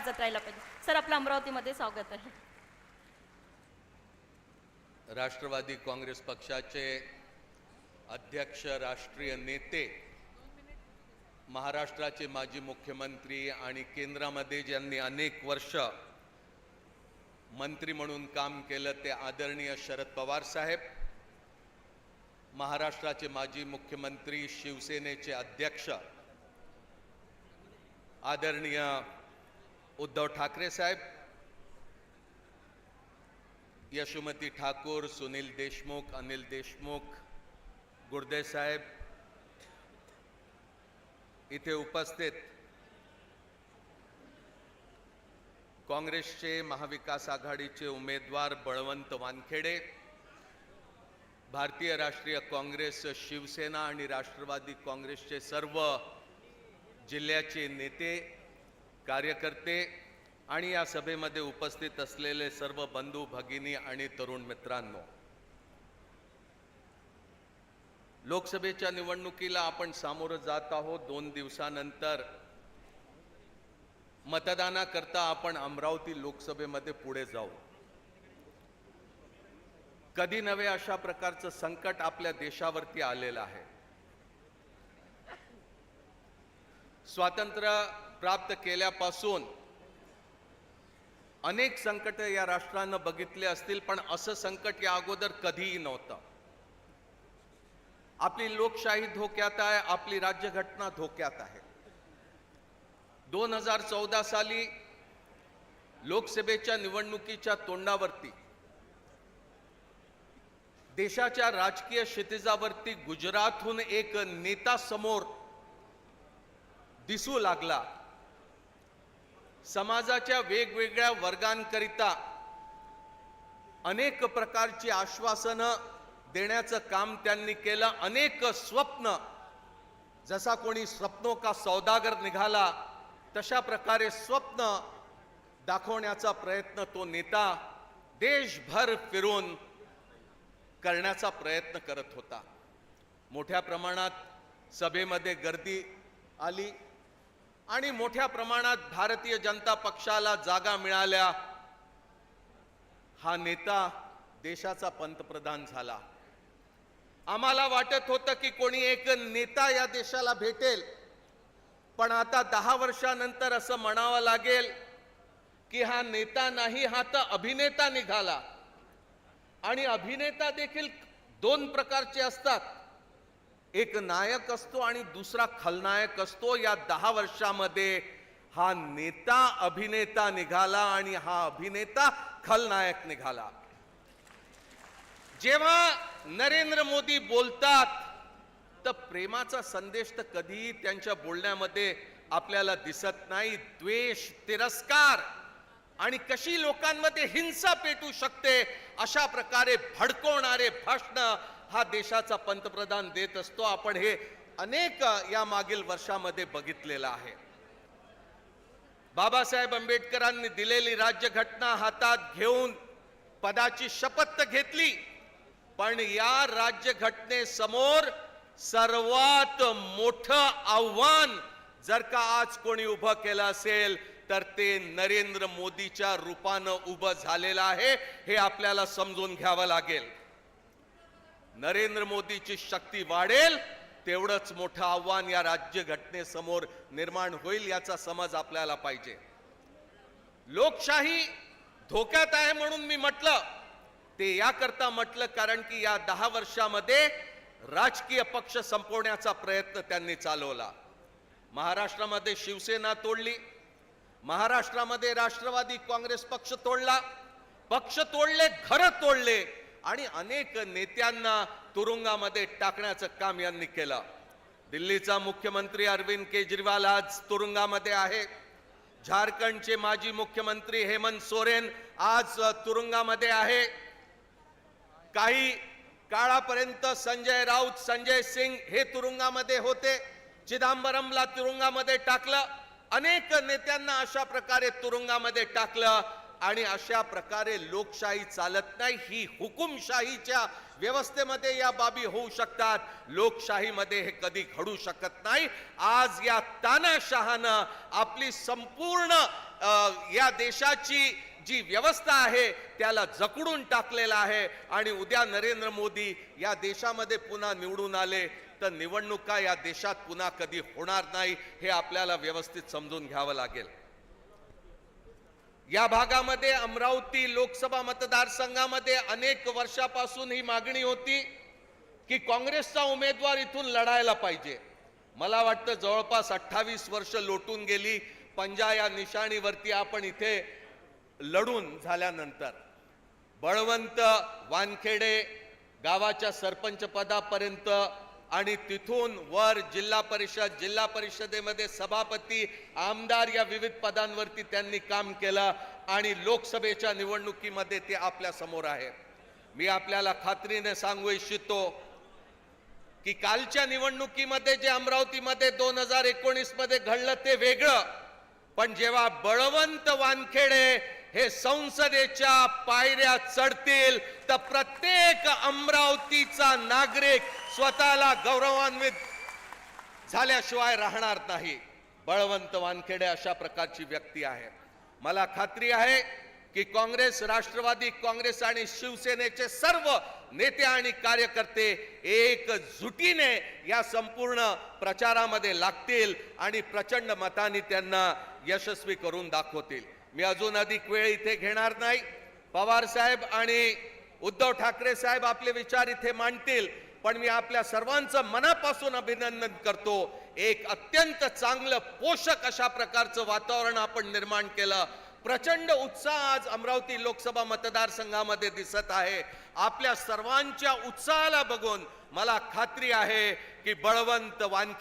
गाजत राहिला पाहिजे. सर आपलं अमरावतीमध्ये स्वागत आहे. राष्ट्रवादी काँग्रेस पक्षाचे अध्यक्ष राष्ट्रीय नेते महाराष्ट्राचे माजी मुख्यमंत्री आणि केंद्रामध्ये ज्यांनी अनेक वर्ष मंत्री म्हणून काम केलं ते आदरणीय शरद पवार साहेब महाराष्ट्राचे माजी मुख्यमंत्री शिवसेनेचे अध्यक्ष आदरणीय उद्धव ठाकरे साहेब यशोमती ठाकूर सुनील देशमुख अनिल देशमुख गुर्दे साहेब इथे उपस्थित काँग्रेसचे महाविकास आघाडीचे उमेदवार बळवंत वानखेडे भारतीय राष्ट्रीय काँग्रेस शिवसेना आणि राष्ट्रवादी काँग्रेसचे सर्व जिल्ह्याचे नेते कार्यकर्ते आणि या सभेमध्ये उपस्थित असलेले सर्व बंधू भगिनी आणि तरुण मित्रांनो लोकसभेच्या निवडणुकीला आपण सामोरं जात आहोत. दोन दिवसानंतर मतदानाकरता आपण अमरावती लोकसभेमध्ये पुढे जाऊ. कधी नव्हे अशा प्रकारचं संकट आपल्या देशावरती आलेलं आहे. स्वातंत्र्य प्राप्त केल्यापासून अनेक संकट या राष्ट्रानं बघितले असतील पण असं संकट या अगोदर कधीही नव्हतं. आपली लोकशाही धोक्यात आहे आपली राज्यघटना धोक्यात आहे. दोन हजार चौदा साली लोकसभेच्या निवडणुकीच्या तोंडावरती देशाच्या राजकीय क्षितिजावरती गुजरातहून एक नेता समोर दिसू लागला. समाजाच्या वेगवेगळ्या वर्गांकरिता अनेक प्रकारची आश्वासनं देण्याचं काम त्यांनी केलं. अनेक स्वप्न जसा कोणी स्वप्नो का सौदागर निघाला तशा प्रकारे स्वप्न दाखवण्याचा प्रयत्न तो नेता देशभर फिरून करण्याचा प्रयत्न करत होता. मोठ्या प्रमाणात सभेमध्ये गर्दी आली. आणि मोठ्या प्रमाणात भारतीय जनता पक्षाला जागा मिळाल्या. हा नेता देशाचा पंतप्रधान झाला. आम्हाला वाटत होतं की कोणी एक नेता या देशाला भेटेल. पण आता दहा वर्षानंतर असं म्हणावं लागेल की हा नेता नाही हा तर अभिनेता निघाला. आणि अभिनेता देखील दोन प्रकारचे असतात. एक नायक असतो आणि दुसरा खलनायक असतो. या दहा वर्षामध्ये हा नेता अभिनेता निघाला आणि हा अभिनेता खलनायक निघाला. जेव्हा नरेंद्र मोदी बोलतात तर प्रेमाचा संदेश तर कधीही त्यांच्या बोलण्यामध्ये आपल्याला दिसत नाही. द्वेष तिरस्कार आणि कशी लोकांमध्ये हिंसा पेटू शकते अशा प्रकारे भडकवणारे भाषण हा देशाचा पंतप्रधान देत असतो. आपण हे अनेक या मागील वर्षामध्ये बघितलेलं आहे. बाबासाहेब आंबेडकरांनी दिलेली राज्यघटना हातात घेऊन पदाची शपथ घेतली पण या राज्यघटनेसमोर सर्वात मोठं आव्हान जर का आज कोणी उभं केलं असेल तर ते नरेंद्र मोदीच्या रूपानं उभं झालेलं आहे. हे आपल्याला समजून घ्यावं लागेल. नरेंद्र मोदीची शक्ती वाढेल तेवढंच मोठं आव्हान या राज्यघटनेसमोर निर्माण होईल याचा समज आपल्याला पाहिजे. लोकशाही धोक्यात आहे म्हणून मी म्हटलं. ते याकरता म्हटलं कारण की या दहा वर्षामध्ये राजकीय पक्ष संपवण्याचा प्रयत्न त्यांनी चालवला. महाराष्ट्रामध्ये शिवसेना तोडली. महाराष्ट्रामध्ये राष्ट्रवादी काँग्रेस पक्ष तोडला. पक्ष तोडले घर तोडले. आणि अनेक नेत्यांना तुरुंगामध्ये टाकण्याचं काम यांनी केलं. दिल्लीचा मुख्यमंत्री अरविंद केजरीवाल आज तुरुंगामध्ये आहे. झारखंडचे माजी मुख्यमंत्री हेमंत सोरेन आज तुरुंगामध्ये आहे. काही काळापर्यंत संजय राऊत संजय सिंग हे तुरुंगामध्ये होते. चिदंबरमला तुरुंगामध्ये टाकलं. अनेक नेत्यांना अशा प्रकारे तुरुंगामध्ये टाकलं. आणि अशा प्रकारे लोकशाही चालत नाही ही हुकुमशाहीच्या व्यवस्थेमध्ये या बाबी होऊ शकतात. लोकशाहीमध्ये हे कधी घडू शकत नाही. आज या तानाशहानं आपली संपूर्ण या देशाची जी व्यवस्था आहे त्याला जकडून टाकलेला आहे आणि उद्या नरेंद्र मोदी या देशामध्ये पुन्हा निवडून आले तर निवडणुका या देशात पुन्हा कधी होणार नाही हे आपल्याला व्यवस्थित समजून घ्यावं लागेल. या भागामध्ये अमरावती लोकसभा मतदारसंघामध्ये अनेक वर्षापासून ही मागणी होती की काँग्रेसचा उमेदवार इथून लढायला पाहिजे. मला वाटतं जवळपास अठ्ठावीस वर्ष लोटून गेली. पंजा या निशाणीवरती आपण इथे लढून झाल्यानंतर. बळवंत वानखेडे गावाच्या सरपंच पदापर्यंत आणि तिथून वर जिल्हा परिषद जिल्हा परिषदेमध्ये सभापती आमदार या विविध पदांवरती त्यांनी काम केलं आणि लोकसभेच्या निवडणुकीमध्ये ते आपल्यासमोर आहे. मी आपल्याला खात्रीने सांगू इच्छितो की कालच्या निवडणुकीमध्ये जे अमरावतीमध्ये दोन हजार एकोणीसमध्ये घडलं ते वेगळं. पण जेव्हा बळवंत वानखेडे हे संसदेच्या पायऱ्या चढतील तर प्रत्येक अमरावतीचा नागरिक स्वतःला गौरवान्वित झाल्याशिवाय राहणार नाही. बळवंत वानखेडे अशा प्रकारची व्यक्ती आहे. मला खात्री आहे की काँग्रेस राष्ट्रवादी काँग्रेस आणि शिवसेनेचे सर्व नेते आणि कार्यकर्ते एकजुटीने या संपूर्ण प्रचारामध्ये लागतील आणि प्रचंड मताने त्यांना यशस्वी करून दाखवतील. मी अजून अधिक वेळ इथे घेणार नाही. पवार साहेब आणि उद्धव ठाकरे साहेब आपले विचार इथे मांडतील. पण मी आपल्या सर्वांचं मनापासून अभिनंदन करतो. एक अत्यंत चांगलं पोषक अशा प्रकारचं वातावरण आपण निर्माण केलं. प्रचंड उत्साह आज अमरावती लोकसभा मतदारसंघामध्ये दिसत आहे. आपल्या सर्वांच्या उत्साहाला बघून मला खात्री आहे की बळवंत वानखे